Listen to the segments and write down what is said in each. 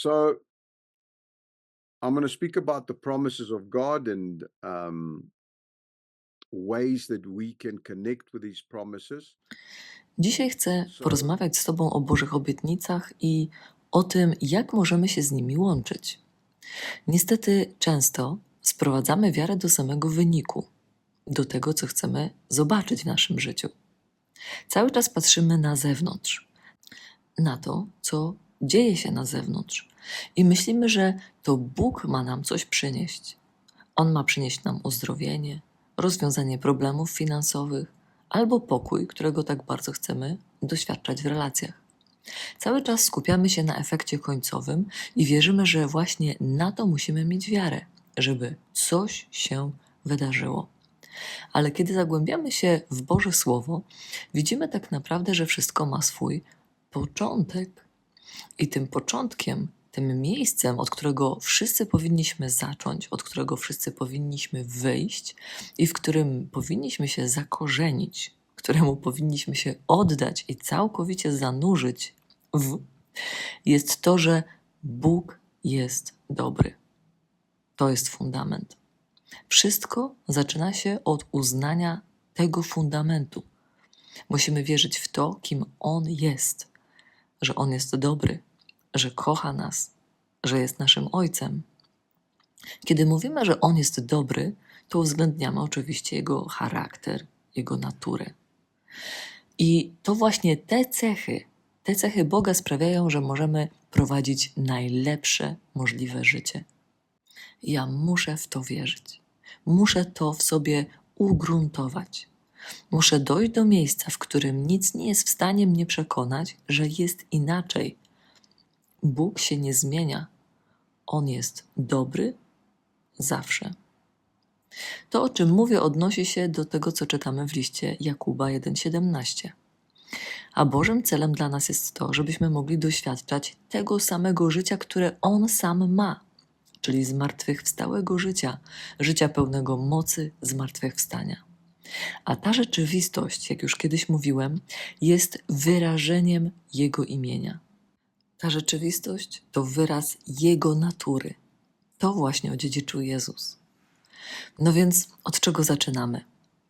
So I'm going to speak about the promises of God and um, ways that we can connect with these promises. Dzisiaj chcę porozmawiać z Tobą o Bożych obietnicach i o tym, jak możemy się z nimi łączyć. Niestety często sprowadzamy wiarę do samego wyniku, do tego, co chcemy zobaczyć w naszym życiu. Cały czas patrzymy na zewnątrz, na to, co dzieje się na zewnątrz i myślimy, że to Bóg ma nam coś przynieść. On ma przynieść nam uzdrowienie, rozwiązanie problemów finansowych albo pokój, którego tak bardzo chcemy doświadczać w relacjach. Cały czas skupiamy się na efekcie końcowym i wierzymy, że właśnie na to musimy mieć wiarę, żeby coś się wydarzyło. Ale kiedy zagłębiamy się w Boże Słowo, widzimy tak naprawdę, że wszystko ma swój początek. I tym początkiem, tym miejscem, od którego wszyscy powinniśmy zacząć, od którego wszyscy powinniśmy wyjść i w którym powinniśmy się zakorzenić, któremu powinniśmy się oddać i całkowicie zanurzyć w, jest to, że Bóg jest dobry. To jest fundament. Wszystko zaczyna się od uznania tego fundamentu. Musimy wierzyć w to, kim On jest, że On jest dobry, że kocha nas, że jest naszym Ojcem. Kiedy mówimy, że On jest dobry, to uwzględniamy oczywiście Jego charakter, Jego naturę. I to właśnie te cechy, te cechy Boga sprawiają, że możemy prowadzić najlepsze możliwe życie. Ja muszę w to wierzyć. Muszę to w sobie ugruntować. Muszę dojść do miejsca, w którym nic nie jest w stanie mnie przekonać, że jest inaczej. Bóg się nie zmienia. On jest dobry zawsze. To, o czym mówię, odnosi się do tego, co czytamy w liście Jakuba 1,17. A Bożym celem dla nas jest to, żebyśmy mogli doświadczać tego samego życia, które On sam ma, czyli zmartwychwstałego życia, życia pełnego mocy zmartwychwstania. A ta rzeczywistość, jak już kiedyś mówiłem, jest wyrażeniem Jego imienia. Ta rzeczywistość to wyraz Jego natury. To właśnie odziedziczył Jezus. No więc od czego zaczynamy?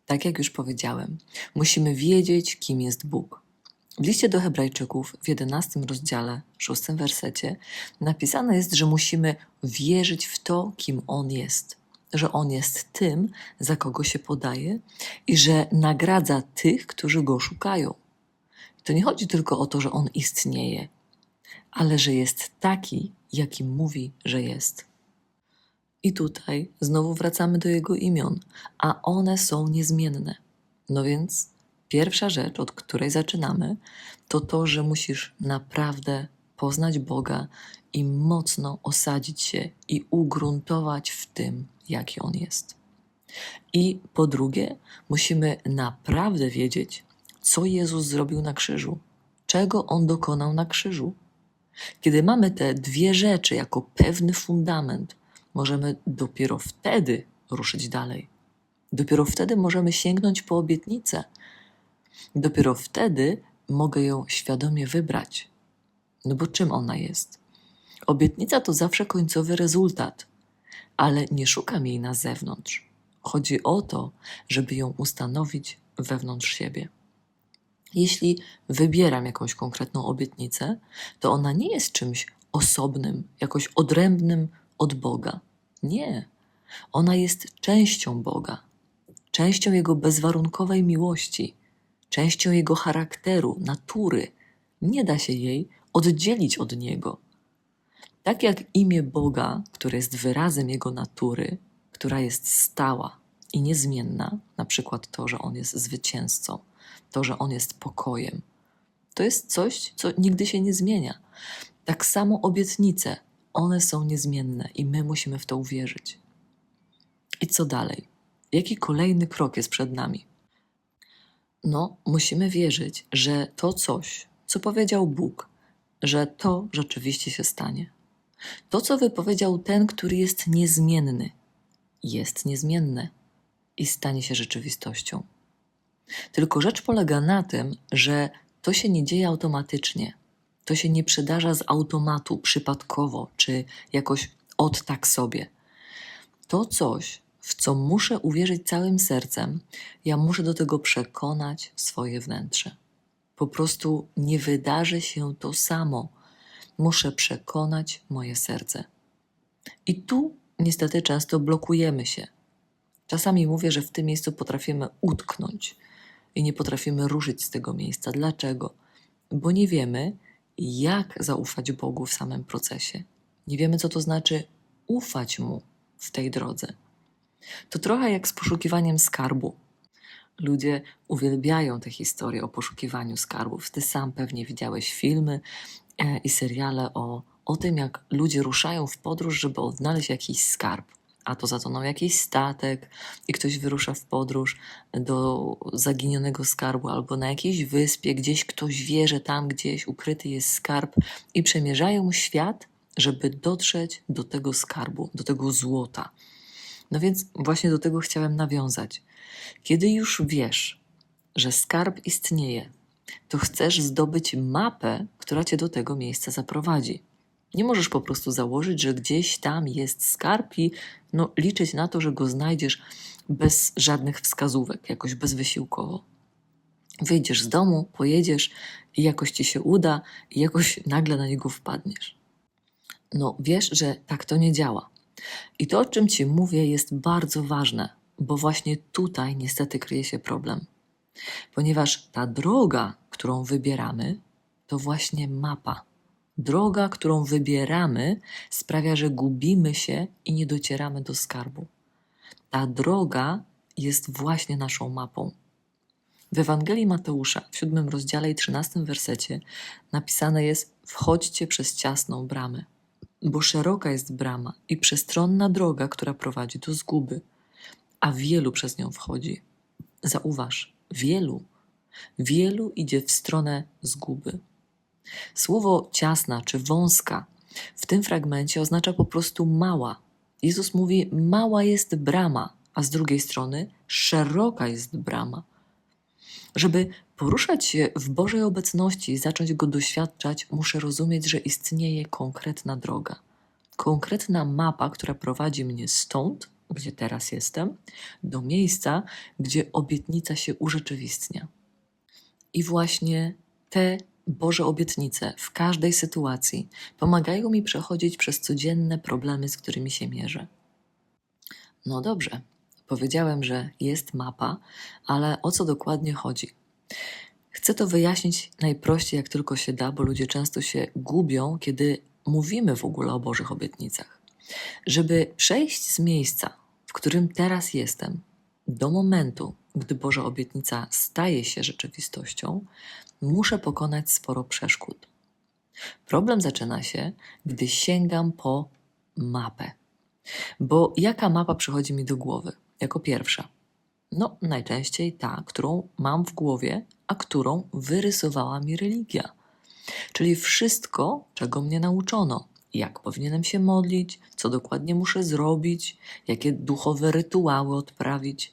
Tak jak już powiedziałem, musimy wiedzieć, kim jest Bóg. W liście do Hebrajczyków w 11 rozdziale, 6 wersecie napisane jest, że musimy wierzyć w to, kim On jest, że On jest tym, za kogo się podaje i że nagradza tych, którzy Go szukają. To nie chodzi tylko o to, że On istnieje, ale że jest taki, jakim mówi, że jest. I tutaj znowu wracamy do Jego imion, a one są niezmienne. No więc pierwsza rzecz, od której zaczynamy, to to, że musisz naprawdę poznać Boga i mocno osadzić się i ugruntować w tym, jaki On jest. I po drugie, musimy naprawdę wiedzieć, co Jezus zrobił na krzyżu, czego On dokonał na krzyżu. Kiedy mamy te dwie rzeczy jako pewny fundament, możemy dopiero wtedy ruszyć dalej. Dopiero wtedy możemy sięgnąć po obietnicę. Dopiero wtedy mogę ją świadomie wybrać. No bo czym ona jest? Obietnica to zawsze końcowy rezultat, ale nie szukam jej na zewnątrz. Chodzi o to, żeby ją ustanowić wewnątrz siebie. Jeśli wybieram jakąś konkretną obietnicę, to ona nie jest czymś osobnym, jakoś odrębnym od Boga. Nie. Ona jest częścią Boga, częścią Jego bezwarunkowej miłości, częścią Jego charakteru, natury. Nie da się jej oddzielić od Niego. Tak jak imię Boga, które jest wyrazem Jego natury, która jest stała i niezmienna, na przykład to, że On jest zwycięzcą, to, że On jest pokojem, to jest coś, co nigdy się nie zmienia. Tak samo obietnice, one są niezmienne i my musimy w to uwierzyć. I co dalej? Jaki kolejny krok jest przed nami? No, musimy wierzyć, że to coś, co powiedział Bóg, że to rzeczywiście się stanie. To, co wypowiedział ten, który jest niezmienny, jest niezmienne i stanie się rzeczywistością. Tylko rzecz polega na tym, że to się nie dzieje automatycznie. to się nie przydarza z automatu, przypadkowo, czy jakoś od tak sobie. To coś, w co muszę uwierzyć całym sercem, ja muszę do tego przekonać swoje wnętrze. Po prostu nie wydarzy się to samo. Muszę przekonać moje serce. I tu niestety często blokujemy się. Czasami mówię, że w tym miejscu potrafimy utknąć i nie potrafimy ruszyć z tego miejsca. Dlaczego? Bo nie wiemy, jak zaufać Bogu w samym procesie. Nie wiemy, co to znaczy ufać Mu w tej drodze. To trochę jak z poszukiwaniem skarbu. Ludzie uwielbiają te historie o poszukiwaniu skarbów. Ty sam pewnie widziałeś filmy e, i seriale o, o tym, jak ludzie ruszają w podróż, żeby odnaleźć jakiś skarb. A to zatonął jakiś statek i ktoś wyrusza w podróż do zaginionego skarbu albo na jakiejś wyspie, gdzieś ktoś wie, że tam gdzieś ukryty jest skarb i przemierzają świat, żeby dotrzeć do tego skarbu, do tego złota. No więc właśnie do tego chciałem nawiązać. Kiedy już wiesz, że skarb istnieje, to chcesz zdobyć mapę, która cię do tego miejsca zaprowadzi. Nie możesz po prostu założyć, że gdzieś tam jest skarb i no, liczyć na to, że go znajdziesz bez żadnych wskazówek, jakoś bezwysiłkowo. Wyjdziesz z domu, pojedziesz i jakoś ci się uda i jakoś nagle na niego wpadniesz. No, wiesz, że tak to nie działa. I to, o czym ci mówię, jest bardzo ważne, bo właśnie tutaj niestety kryje się problem. Ponieważ ta droga, którą wybieramy, to właśnie mapa. Droga, którą wybieramy, sprawia, że gubimy się i nie docieramy do skarbu. Ta droga jest właśnie naszą mapą. W Ewangelii Mateusza w siódmym rozdziale i trzynastym wersecie napisane jest: Wchodźcie przez ciasną bramę, bo szeroka jest brama i przestronna droga, która prowadzi do zguby, a wielu przez nią wchodzi. Zauważ, wielu, wielu idzie w stronę zguby. Słowo ciasna czy wąska w tym fragmencie oznacza po prostu mała. Jezus mówi: Mała jest brama, a z drugiej strony szeroka jest brama. Żeby poruszać się w Bożej obecności i zacząć go doświadczać, muszę rozumieć, że istnieje konkretna droga. Konkretna mapa, która prowadzi mnie stąd, gdzie teraz jestem, do miejsca, gdzie obietnica się urzeczywistnia. I właśnie te Boże obietnice w każdej sytuacji pomagają mi przechodzić przez codzienne problemy, z którymi się mierzę. No dobrze, powiedziałem, że jest mapa, ale o co dokładnie chodzi? Chcę to wyjaśnić najprościej, jak tylko się da, bo ludzie często się gubią, kiedy mówimy w ogóle o Bożych obietnicach. Żeby przejść z miejsca, w którym teraz jestem, do momentu, gdy Boża obietnica staje się rzeczywistością, muszę pokonać sporo przeszkód. Problem zaczyna się, gdy sięgam po mapę. Bo jaka mapa przychodzi mi do głowy jako pierwsza? No, najczęściej ta, którą mam w głowie, a którą wyrysowała mi religia. Czyli wszystko, czego mnie nauczono. Jak powinienem się modlić, co dokładnie muszę zrobić, jakie duchowe rytuały odprawić.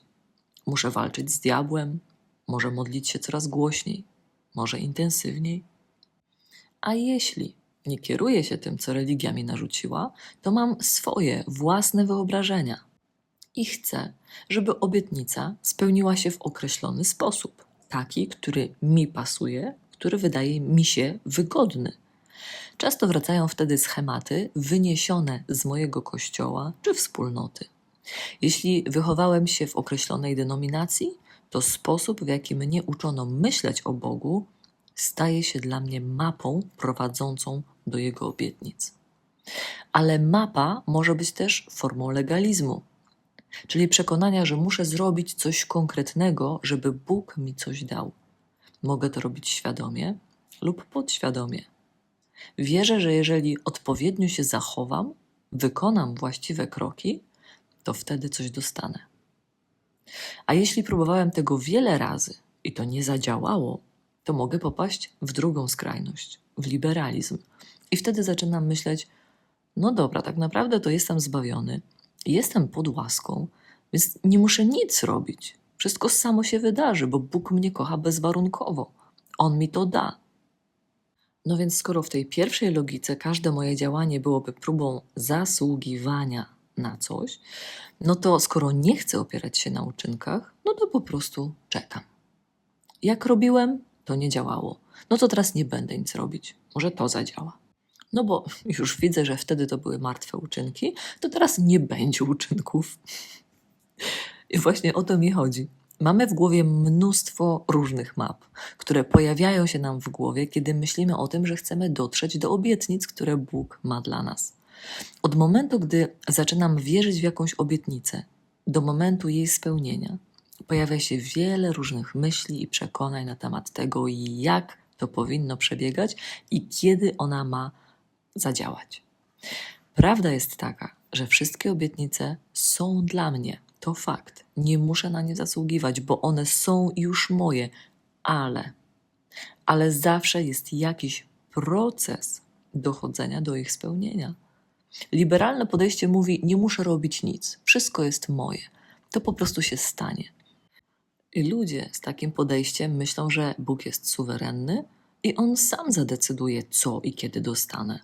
Muszę walczyć z diabłem, może modlić się coraz głośniej, może intensywniej. A jeśli nie kieruję się tym, co religia mi narzuciła, to mam swoje własne wyobrażenia i chcę, żeby obietnica spełniła się w określony sposób, taki, który mi pasuje, który wydaje mi się wygodny. Często wracają wtedy schematy wyniesione z mojego kościoła czy wspólnoty. Jeśli wychowałem się w określonej denominacji, to sposób, w jaki mnie uczono myśleć o Bogu, staje się dla mnie mapą prowadzącą do Jego obietnic. Ale mapa może być też formą legalizmu, czyli przekonania, że muszę zrobić coś konkretnego, żeby Bóg mi coś dał. Mogę to robić świadomie lub podświadomie. Wierzę, że jeżeli odpowiednio się zachowam, wykonam właściwe kroki, to wtedy coś dostanę. A jeśli próbowałem tego wiele razy i to nie zadziałało, to mogę popaść w drugą skrajność, w liberalizm. I wtedy zaczynam myśleć: no dobra, tak naprawdę to jestem zbawiony, jestem pod łaską, więc nie muszę nic robić. Wszystko samo się wydarzy, bo Bóg mnie kocha bezwarunkowo. On mi to da. No więc, skoro w tej pierwszej logice każde moje działanie byłoby próbą zasługiwania na coś, no to skoro nie chcę opierać się na uczynkach, no to po prostu czekam. Jak robiłem, to nie działało. No to teraz nie będę nic robić. Może to zadziała. No bo już widzę, że wtedy to były martwe uczynki, to teraz nie będzie uczynków. I właśnie o to mi chodzi. Mamy w głowie mnóstwo różnych map, które pojawiają się nam w głowie, kiedy myślimy o tym, że chcemy dotrzeć do obietnic, które Bóg ma dla nas. Od momentu, gdy zaczynam wierzyć w jakąś obietnicę, do momentu jej spełnienia, pojawia się wiele różnych myśli i przekonań na temat tego, jak to powinno przebiegać i kiedy ona ma zadziałać. Prawda jest taka, że wszystkie obietnice są dla mnie. To fakt. Nie muszę na nie zasługiwać, bo one są już moje, ale, ale zawsze jest jakiś proces dochodzenia do ich spełnienia. Liberalne podejście mówi: Nie muszę robić nic, wszystko jest moje. To po prostu się stanie. I ludzie z takim podejściem myślą, że Bóg jest suwerenny i on sam zadecyduje, co i kiedy dostanę.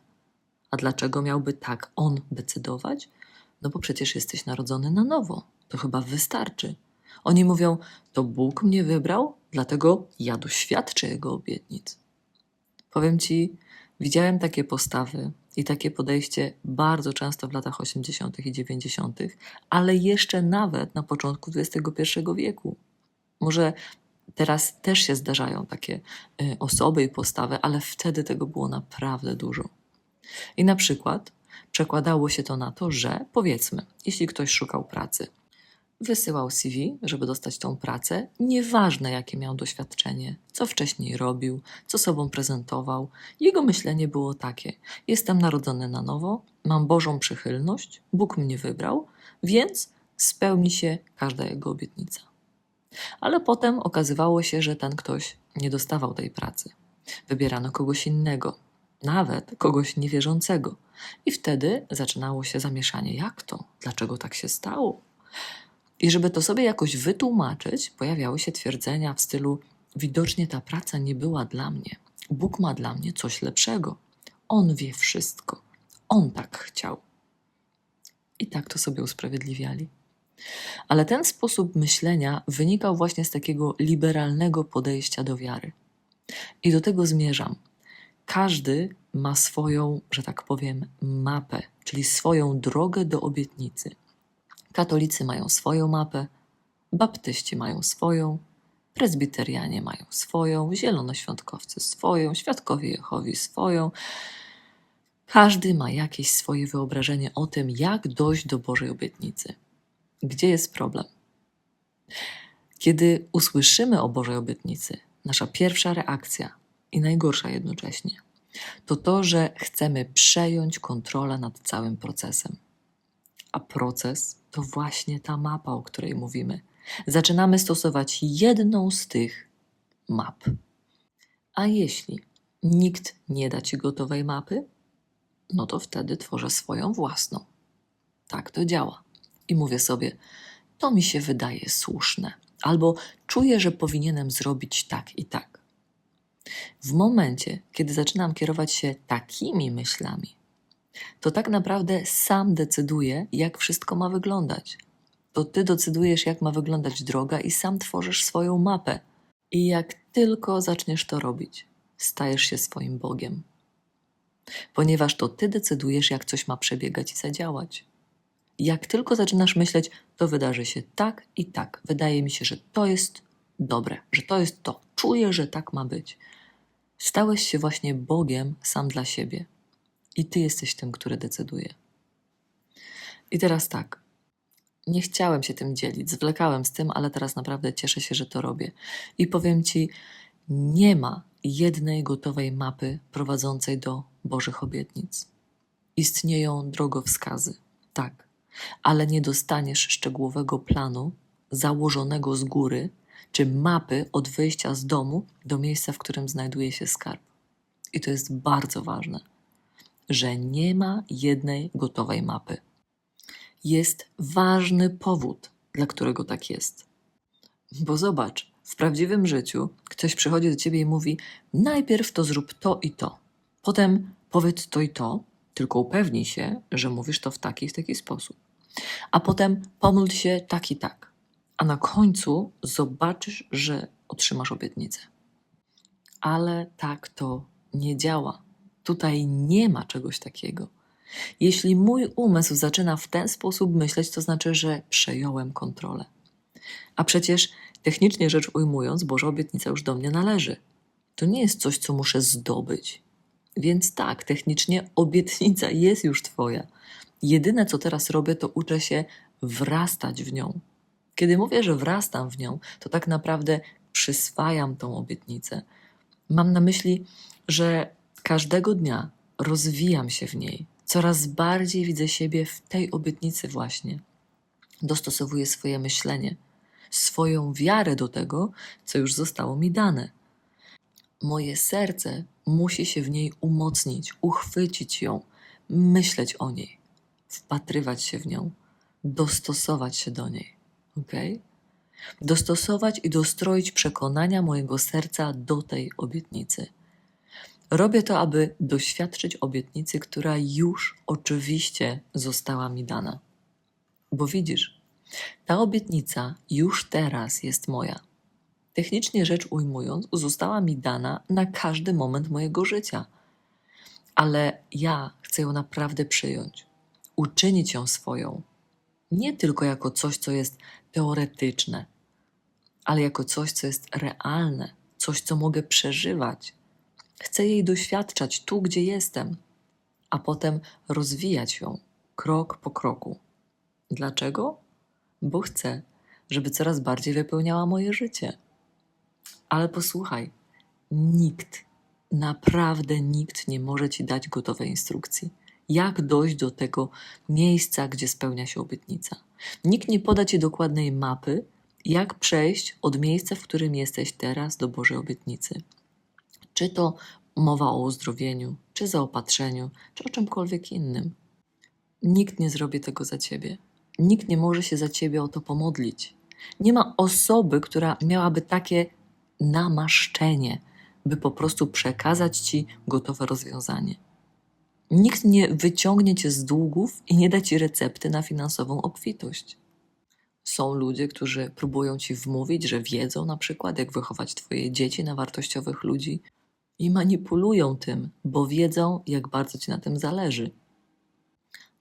A dlaczego miałby tak on decydować? No bo przecież jesteś narodzony na nowo. To chyba wystarczy. Oni mówią: To Bóg mnie wybrał, dlatego ja doświadczę jego obietnic. Powiem ci, widziałem takie postawy i takie podejście bardzo często w latach 80. i 90., ale jeszcze nawet na początku XXI wieku. Może teraz też się zdarzają takie y, osoby i postawy, ale wtedy tego było naprawdę dużo. I na przykład przekładało się to na to, że powiedzmy, jeśli ktoś szukał pracy, wysyłał CV, żeby dostać tą pracę, nieważne jakie miał doświadczenie, co wcześniej robił, co sobą prezentował, jego myślenie było takie: Jestem narodzony na nowo, mam Bożą przychylność, Bóg mnie wybrał, więc spełni się każda jego obietnica. Ale potem okazywało się, że ten ktoś nie dostawał tej pracy. Wybierano kogoś innego, nawet kogoś niewierzącego. I wtedy zaczynało się zamieszanie. Jak to? Dlaczego tak się stało? I żeby to sobie jakoś wytłumaczyć, pojawiały się twierdzenia w stylu: Widocznie ta praca nie była dla mnie. Bóg ma dla mnie coś lepszego. On wie wszystko. On tak chciał. I tak to sobie usprawiedliwiali. Ale ten sposób myślenia wynikał właśnie z takiego liberalnego podejścia do wiary. I do tego zmierzam. Każdy ma swoją, że tak powiem, mapę, czyli swoją drogę do obietnicy. Katolicy mają swoją mapę, baptyści mają swoją, prezbiterianie mają swoją, zielonoświątkowcy swoją, świadkowie Jehowi swoją. Każdy ma jakieś swoje wyobrażenie o tym, jak dojść do Bożej obietnicy. Gdzie jest problem? Kiedy usłyszymy o Bożej obietnicy, nasza pierwsza reakcja i najgorsza jednocześnie, to to, że chcemy przejąć kontrolę nad całym procesem. A proces to właśnie ta mapa, o której mówimy. Zaczynamy stosować jedną z tych map. A jeśli nikt nie da ci gotowej mapy, no to wtedy tworzę swoją własną. Tak to działa. I mówię sobie, to mi się wydaje słuszne, albo czuję, że powinienem zrobić tak i tak. W momencie, kiedy zaczynam kierować się takimi myślami, to tak naprawdę sam decyduję, jak wszystko ma wyglądać. To ty decydujesz, jak ma wyglądać droga, i sam tworzysz swoją mapę. I jak tylko zaczniesz to robić, stajesz się swoim Bogiem. Ponieważ to ty decydujesz, jak coś ma przebiegać i zadziałać. Jak tylko zaczynasz myśleć, to wydarzy się tak i tak. Wydaje mi się, że to jest dobre, że to jest to. Czuję, że tak ma być. Stałeś się właśnie Bogiem sam dla siebie. I ty jesteś tym, który decyduje. I teraz tak. Nie chciałem się tym dzielić, zwlekałem z tym, ale teraz naprawdę cieszę się, że to robię. I powiem ci, nie ma jednej gotowej mapy prowadzącej do Bożych obietnic. Istnieją drogowskazy, tak, ale nie dostaniesz szczegółowego planu założonego z góry, czy mapy od wyjścia z domu do miejsca, w którym znajduje się skarb. I to jest bardzo ważne, że nie ma jednej gotowej mapy. Jest ważny powód, dla którego tak jest. Bo zobacz, w prawdziwym życiu ktoś przychodzi do ciebie i mówi: Najpierw to zrób to i to. Potem powiedz to i to, tylko upewnij się, że mówisz to w taki i taki sposób. A potem pomódl się tak i tak. A na końcu zobaczysz, że otrzymasz obietnicę. Ale tak to nie działa. Tutaj nie ma czegoś takiego. Jeśli mój umysł zaczyna w ten sposób myśleć, to znaczy, że przejąłem kontrolę. A przecież technicznie rzecz ujmując, Boża obietnica już do mnie należy. To nie jest coś, co muszę zdobyć. Więc tak, technicznie obietnica jest już Twoja. Jedyne, co teraz robię, to uczę się wrastać w nią. Kiedy mówię, że wrastam w nią, to tak naprawdę przyswajam tą obietnicę. Mam na myśli, że każdego dnia rozwijam się w niej. Coraz bardziej widzę siebie w tej obietnicy, właśnie. Dostosowuję swoje myślenie, swoją wiarę do tego, co już zostało mi dane. Moje serce musi się w niej umocnić, uchwycić ją, myśleć o niej, wpatrywać się w nią, dostosować się do niej. Ok? Dostosować i dostroić przekonania mojego serca do tej obietnicy. Robię to, aby doświadczyć obietnicy, która już oczywiście została mi dana. Bo widzisz, ta obietnica już teraz jest moja. Technicznie rzecz ujmując, została mi dana na każdy moment mojego życia. Ale ja chcę ją naprawdę przyjąć, uczynić ją swoją. Nie tylko jako coś, co jest teoretyczne, ale jako coś, co jest realne, coś, co mogę przeżywać. Chcę jej doświadczać tu, gdzie jestem, a potem rozwijać ją krok po kroku. Dlaczego? Bo chcę, żeby coraz bardziej wypełniała moje życie. Ale posłuchaj, nikt, naprawdę nikt nie może ci dać gotowej instrukcji, jak dojść do tego miejsca, gdzie spełnia się obietnica. Nikt nie poda ci dokładnej mapy, jak przejść od miejsca, w którym jesteś teraz, do Bożej obietnicy. Czy to mowa o uzdrowieniu, czy zaopatrzeniu, czy o czymkolwiek innym. Nikt nie zrobi tego za ciebie. Nikt nie może się za ciebie o to pomodlić. Nie ma osoby, która miałaby takie namaszczenie, by po prostu przekazać ci gotowe rozwiązanie. Nikt nie wyciągnie cię z długów i nie da ci recepty na finansową obfitość. Są ludzie, którzy próbują ci wmówić, że wiedzą na przykład, jak wychować twoje dzieci na wartościowych ludzi i manipulują tym, bo wiedzą, jak bardzo ci na tym zależy.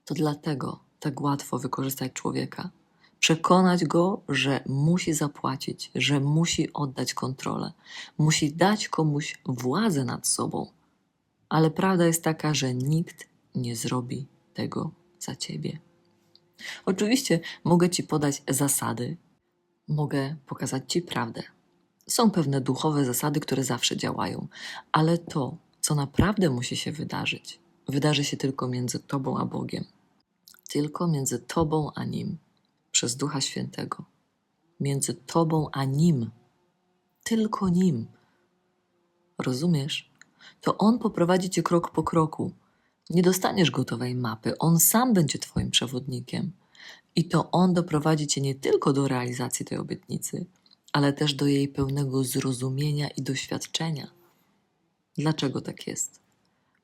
To dlatego tak łatwo wykorzystać człowieka, przekonać go, że musi zapłacić, że musi oddać kontrolę, musi dać komuś władzę nad sobą. Ale prawda jest taka, że nikt nie zrobi tego za ciebie. Oczywiście mogę ci podać zasady, mogę pokazać ci prawdę. Są pewne duchowe zasady, które zawsze działają, ale to, co naprawdę musi się wydarzyć, wydarzy się tylko między tobą a Bogiem. Tylko między tobą a nim przez Ducha Świętego. Między Tobą a Nim. Tylko Nim. Rozumiesz? To On poprowadzi Cię krok po kroku. Nie dostaniesz gotowej mapy, On sam będzie Twoim przewodnikiem. I to On doprowadzi Cię nie tylko do realizacji tej obietnicy, ale też do jej pełnego zrozumienia i doświadczenia. Dlaczego tak jest?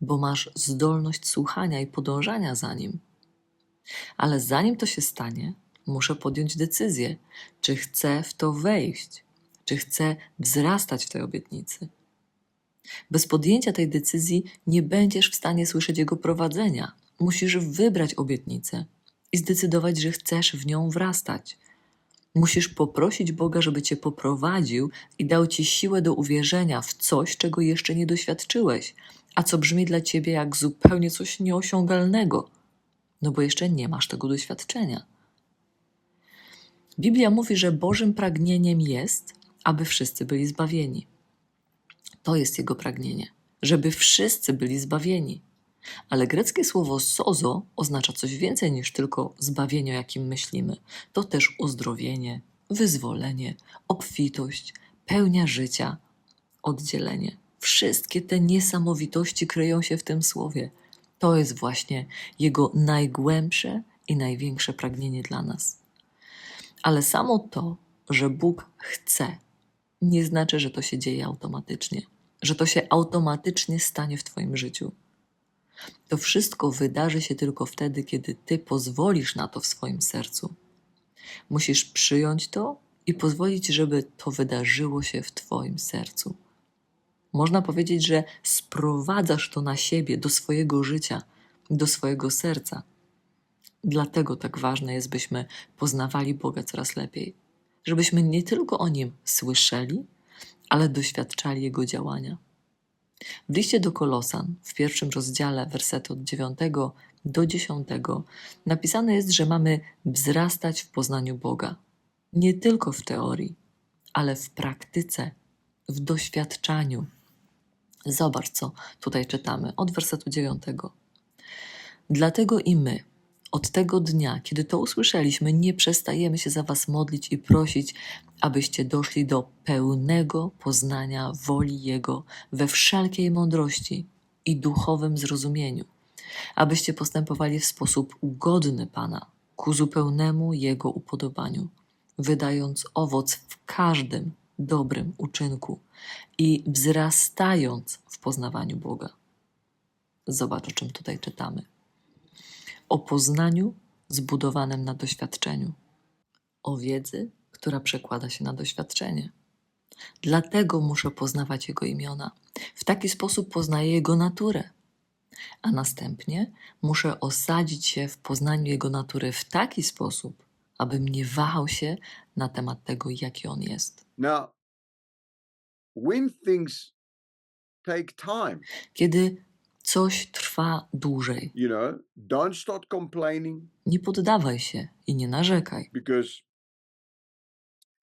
Bo masz zdolność słuchania i podążania za Nim. Ale zanim to się stanie, muszę podjąć decyzję, czy chcę w to wejść, czy chcę wzrastać w tej obietnicy. Bez podjęcia tej decyzji nie będziesz w stanie słyszeć jego prowadzenia. Musisz wybrać obietnicę i zdecydować, że chcesz w nią wrastać. Musisz poprosić Boga, żeby cię poprowadził i dał ci siłę do uwierzenia w coś, czego jeszcze nie doświadczyłeś, a co brzmi dla ciebie jak zupełnie coś nieosiągalnego, no bo jeszcze nie masz tego doświadczenia. Biblia mówi, że Bożym pragnieniem jest, aby wszyscy byli zbawieni. To jest Jego pragnienie, żeby wszyscy byli zbawieni. Ale greckie słowo sozo oznacza coś więcej niż tylko zbawienie, o jakim myślimy. To też uzdrowienie, wyzwolenie, obfitość, pełnia życia, oddzielenie. Wszystkie te niesamowitości kryją się w tym słowie. To jest właśnie Jego najgłębsze i największe pragnienie dla nas. Ale samo to, że Bóg chce, nie znaczy, że to się dzieje automatycznie. że to się automatycznie stanie w Twoim życiu. To wszystko wydarzy się tylko wtedy, kiedy Ty pozwolisz na to w swoim sercu. Musisz przyjąć to i pozwolić, żeby to wydarzyło się w Twoim sercu. Można powiedzieć, że sprowadzasz to na siebie, do swojego życia, do swojego serca. Dlatego tak ważne jest, byśmy poznawali Boga coraz lepiej, żebyśmy nie tylko o Nim słyszeli, ale doświadczali Jego działania. W liście do Kolosan, w pierwszym rozdziale, wersety od 9 do 10, napisane jest, że mamy wzrastać w poznaniu Boga. Nie tylko w teorii, ale w praktyce, w doświadczaniu. Zobacz, co tutaj czytamy od wersetu 9. Dlatego i my, od tego dnia, kiedy to usłyszeliśmy, nie przestajemy się za Was modlić i prosić, abyście doszli do pełnego poznania woli Jego we wszelkiej mądrości i duchowym zrozumieniu, abyście postępowali w sposób ugodny Pana, ku zupełnemu Jego upodobaniu, wydając owoc w każdym dobrym uczynku i wzrastając w poznawaniu Boga. Zobacz, o czym tutaj czytamy. O poznaniu zbudowanym na doświadczeniu, o wiedzy, która przekłada się na doświadczenie. Dlatego muszę poznawać Jego imiona. W taki sposób poznaję Jego naturę. A następnie muszę osadzić się w poznaniu Jego natury w taki sposób, abym nie wahał się na temat tego, jaki On jest. Now, when things take time, Kiedy coś trwa dłużej, you know, don't start complaining nie poddawaj się i nie narzekaj, because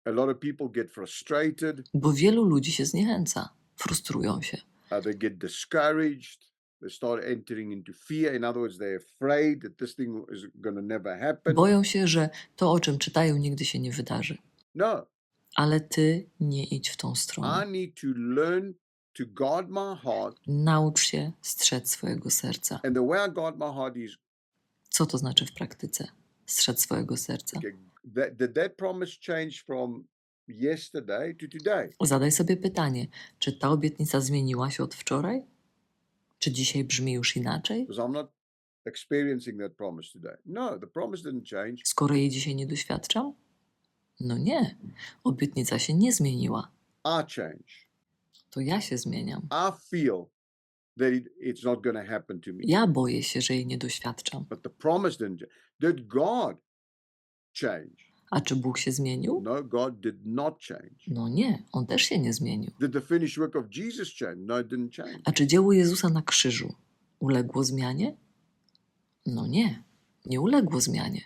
a lot of people get frustrated, bo wielu ludzi się zniechęca, frustrują się. uh, they get discouraged, they start entering into fear. In other words, they're afraid that this thing is going to never happen. Boją się, że to, o czym czytają, nigdy się nie wydarzy. No, Ale ty nie idź w tą I stronę. need to learn Naucz się strzec swojego serca. Co to znaczy w praktyce? Strzec swojego serca. Zadaj sobie pytanie, czy ta obietnica zmieniła się od wczoraj? Czy dzisiaj brzmi już inaczej? Skoro jej dzisiaj nie doświadczam? No nie, obietnica się nie zmieniła. I change. To ja się zmieniam. I feel that it, it's not going to happen to me. Ja boję się, że jej nie doświadczam. But the promise didn't change. Did God change? A czy Bóg się zmienił? No, God did not change. No nie, on też się nie zmienił. Did the finished work of Jesus change? No, it didn't change. A czy dzieło Jezusa na krzyżu uległo zmianie? No nie, nie uległo zmianie.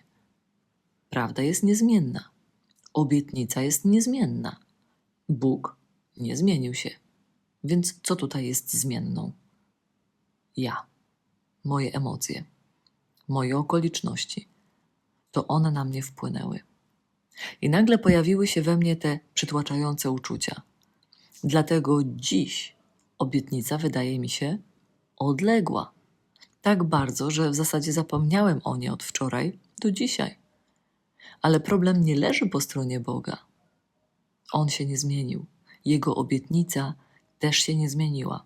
Prawda jest niezmienna. Obietnica jest niezmienna. Bóg nie zmienił się. Więc co tutaj jest zmienną? Ja, moje emocje, moje okoliczności. To one na mnie wpłynęły. I nagle pojawiły się we mnie te przytłaczające uczucia. Dlatego dziś obietnica wydaje mi się odległa. Tak bardzo, że w zasadzie zapomniałem o niej od wczoraj do dzisiaj. Ale problem nie leży po stronie Boga. On się nie zmienił. Jego obietnica też się nie zmieniła.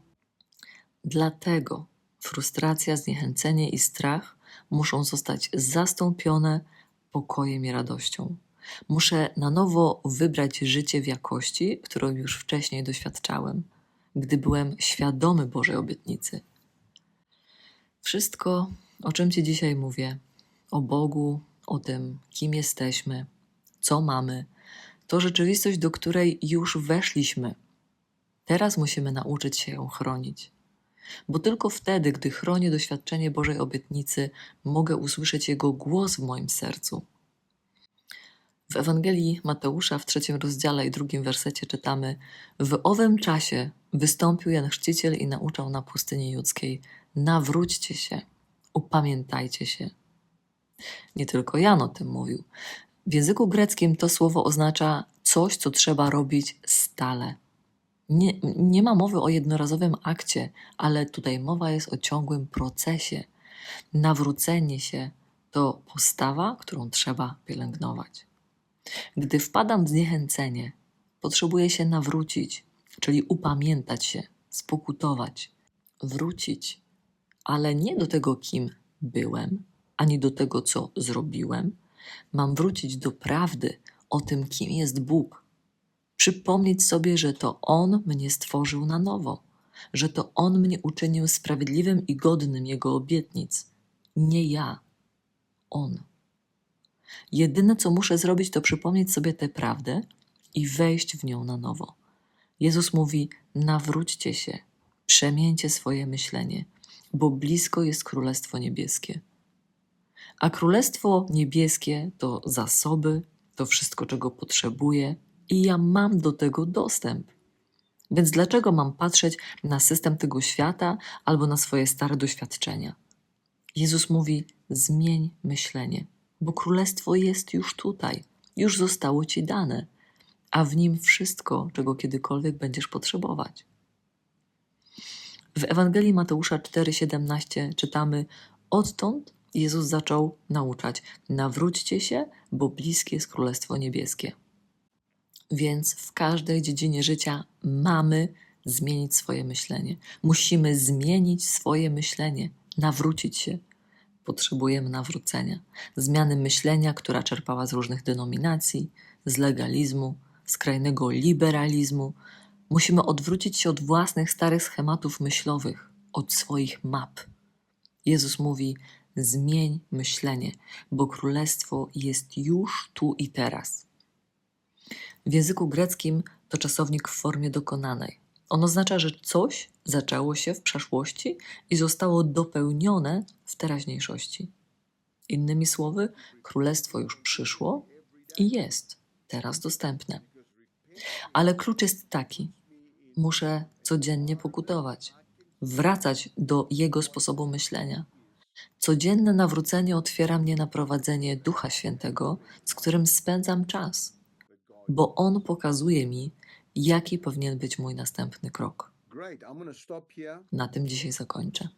Dlatego frustracja, zniechęcenie i strach muszą zostać zastąpione pokojem i radością. Muszę na nowo wybrać życie w jakości, którą już wcześniej doświadczałem, gdy byłem świadomy Bożej obietnicy. Wszystko, o czym Ci dzisiaj mówię, o Bogu, o tym, kim jesteśmy, co mamy, to rzeczywistość, do której już weszliśmy. Teraz musimy nauczyć się ją chronić. Bo tylko wtedy, gdy chronię doświadczenie Bożej obietnicy, mogę usłyszeć Jego głos w moim sercu. W Ewangelii Mateusza w trzecim rozdziale i drugim wersecie czytamy: W owym czasie wystąpił Jan Chrzciciel i nauczał na pustyni judzkiej: Nawróćcie się, upamiętajcie się. Nie tylko Jan o tym mówił. W języku greckim to słowo oznacza coś, co trzeba robić stale. Nie, nie ma mowy o jednorazowym akcie, ale tutaj mowa jest o ciągłym procesie. Nawrócenie się to postawa, którą trzeba pielęgnować. Gdy wpadam w zniechęcenie, potrzebuję się nawrócić, czyli upamiętać się, spokutować, wrócić, ale nie do tego, kim byłem, ani do tego, co zrobiłem. Mam wrócić do prawdy o tym, kim jest Bóg. Przypomnieć sobie, że to On mnie stworzył na nowo, że to On mnie uczynił sprawiedliwym i godnym Jego obietnic. Nie ja, On. Jedyne, co muszę zrobić, to przypomnieć sobie tę prawdę i wejść w nią na nowo. Jezus mówi: nawróćcie się, przemieńcie swoje myślenie, bo blisko jest Królestwo Niebieskie. A Królestwo Niebieskie to zasoby, to wszystko, czego potrzebuję, i ja mam do tego dostęp. Więc dlaczego mam patrzeć na system tego świata albo na swoje stare doświadczenia? Jezus mówi: zmień myślenie, bo Królestwo jest już tutaj, już zostało ci dane, a w nim wszystko, czego kiedykolwiek będziesz potrzebować. W Ewangelii Mateusza 4:17 czytamy: Odtąd Jezus zaczął nauczać: Nawróćcie się, bo bliskie jest Królestwo Niebieskie. Więc w każdej dziedzinie życia mamy zmienić swoje myślenie. Musimy zmienić swoje myślenie, nawrócić się. Potrzebujemy nawrócenia, zmiany myślenia, która czerpała z różnych denominacji, z legalizmu, skrajnego liberalizmu. Musimy odwrócić się od własnych starych schematów myślowych, od swoich map. Jezus mówi: Zmień myślenie, bo królestwo jest już tu i teraz. W języku greckim to czasownik w formie dokonanej. On oznacza, że coś zaczęło się w przeszłości i zostało dopełnione w teraźniejszości. Innymi słowy, królestwo już przyszło i jest teraz dostępne. Ale klucz jest taki: muszę codziennie pokutować, wracać do jego sposobu myślenia. Codzienne nawrócenie otwiera mnie na prowadzenie Ducha Świętego, z którym spędzam czas, bo on pokazuje mi, jaki powinien być mój następny krok. Na tym dzisiaj zakończę.